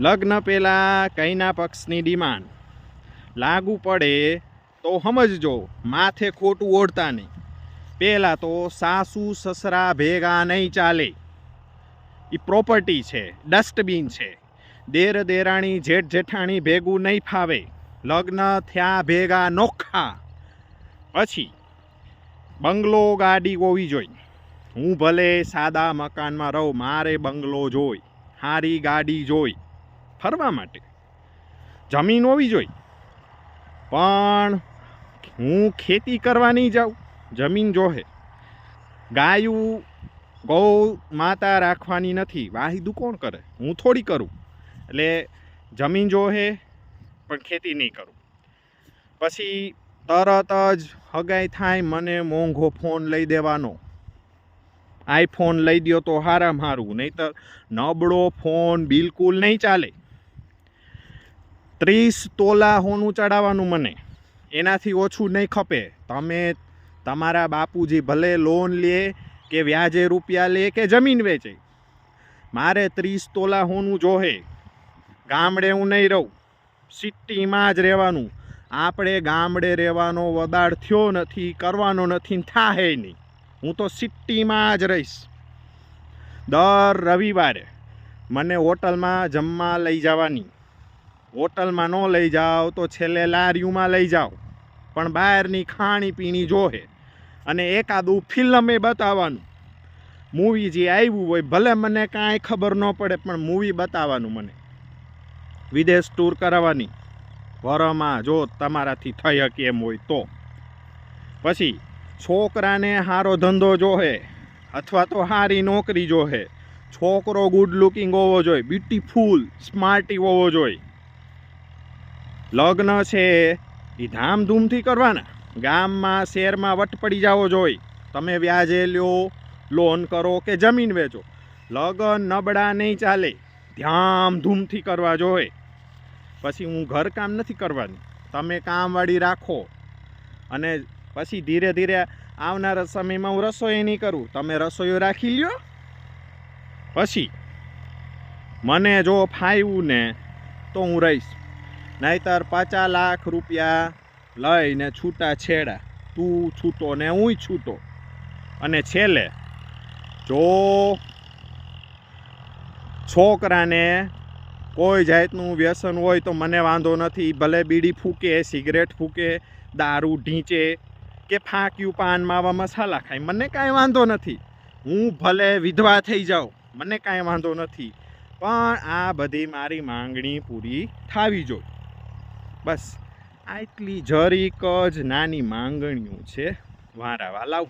લગ્ન પહેલાં કઈના પક્ષની ડિમાન્ડ. લાગુ પડે તો સમજજો, માથે ખોટું ઓઢતા નહીં. પહેલાં તો સાસુ સસરા ભેગા નહીં ચાલે. એ પ્રોપર્ટી છે, ડસ્ટબિન છે. દેર દેરાણી, જેઠ જેઠાણી ભેગું નહીં ફાવે. લગ્ન થયા ભેગા નોખા. પછી બંગલો ગાડી હોવી જોઈએ હું ભલે સાદા મકાનમાં રહું, મારે બંગલો જોઈ. સારી ગાડી જોઈ. ફરવા માટે. જમીન હોવી જોઈએ. પણ હું ખેતી કરવા નહીં જાઉં. જમીન જોહે. ગાયું, ગૌ માતા રાખવાની નથી. વાહિદું કોણ કરે? હું થોડી કરું. એટલે જમીન જોહે, પણ ખેતી નહીં કરું. પછી તરત જ હગાઈ થાય મને મોંઘો ફોન લઈ દેવાનો. આઈફોન લઈ દ્યો તો હારામ હારું. નહીતર નબળો ફોન બિલકુલ નહીં ચાલે. ત્રીસ તોલા હોનું ચડાવવાનું મને. એનાથી ઓછું નહીં ખપે. તમે તમારા બાપુજી ભલે લોન લે કે વ્યાજે રૂપિયા લે કે જમીન વેચે. મારે ત્રીસ તોલા હોનું જોહે. ગામડે હું નહીં રહું. સિટીમાં જ રહેવાનું. આપણે ગામડે રહેવાનો વદાડ થયો નથી, કરવાનો નથી થાહે નહીં. હું તો સિટીમાં જ રહીશ. દર રવિવારે મને હોટલમાં જમવા લઈ જવાની. હોટલમાં ન લઈ જાઓ તો છેલ્લે લારીઓમાં લઈ જાઓ. પણ બહારની ખાણી પીણી જોહે અને એકાદું ફિલ્મે બતાવવાનું. મૂવી જે આવ્યું હોય, ભલે મને કાંઈ ખબર ન પડે, પણ મૂવી બતાવવાનું મને. વિદેશ ટૂર કરાવવાની વરમાં જો તમારાથી થઈ શકે એમ હોય તો. પછી, છોકરાને સારો ધંધો જોહે, અથવા તો સારી નોકરી જોહે. છોકરો ગુડ લુકિંગ હોવો જોઈએ બ્યુટીફુલ સ્માર્ટી હોવો જોઈએ. લગ્ન છે એ ધામધૂમથી કરવાના. ગામમાં, શહેરમાં વટ પડી જાવો જોઈએ તમે વ્યાજે લ્યો, લોન કરો કે જમીન વેચો. લગ્ન નબળા નહીં ચાલે. ધામધૂમથી કરવા જોઈએ પછી હું ઘરકામ નથી કરવાની. તમે કામવાળી રાખો. અને પછી ધીરે ધીરે આવનારા સમયમાં હું રસોઈ નહીં કરું. તમે રસોઈઓ રાખી લ્યો. પછી મને જો ફાવ્યું ને તો હું રહીશ. નહીતર પચાસ લાખ રૂપિયા લઈને છૂટા છેડા. તું છૂટો ને હું છૂટો. અને છેલ્લે, જો છોકરાને કોઈ જાતનું વ્યસન હોય તો મને વાંધો નથી, ભલે બીડી ફૂકે, સિગરેટ ફૂકે, દારૂ ઢીંચે કે ફાંક્યું પાન માવા મસાલા ખાય, મને કાંઈ વાંધો નથી. હું ભલે વિધવા થઈ જાઉં, મને કાંઈ વાંધો નથી. પણ આ બધી મારી માંગણી પૂરી થવી જોઈએ. બસ આટલી જરીક જ નાની માંગણીઓ છે. વારા વાલાવ.